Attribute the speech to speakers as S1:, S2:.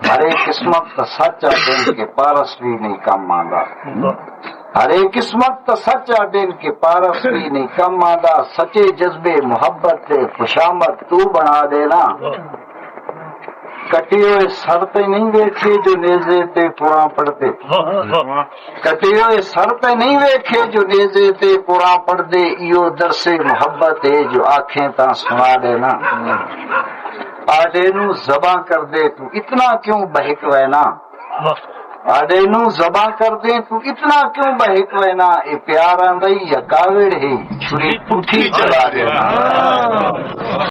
S1: हरे किस्मत तो सच दिन के पारस भी नहीं कम आंदा। हरे किस्मत तो सच दिन के पारस भी नहीं कम आंदा। सच्चे जज्बे मोहब्बत खुशामद तू बना देना। कटे हुए सर ते नहीं वेखे जो नेजे ते पुरा पढ़ते कटे हुए सर ते नहीं वेखे जो नेजे ते पुरा पढ़दे। इयो दरसे मोहब्बत है जो आँखें ता सुना देना। आडे नू जबा कर दे तू इतना क्यों बहक वैना आडे नू जबा कर दे तू इतना क्यों बहक वैना ए प्यार आंदई या कावड़ है छुरी पुठी चला देना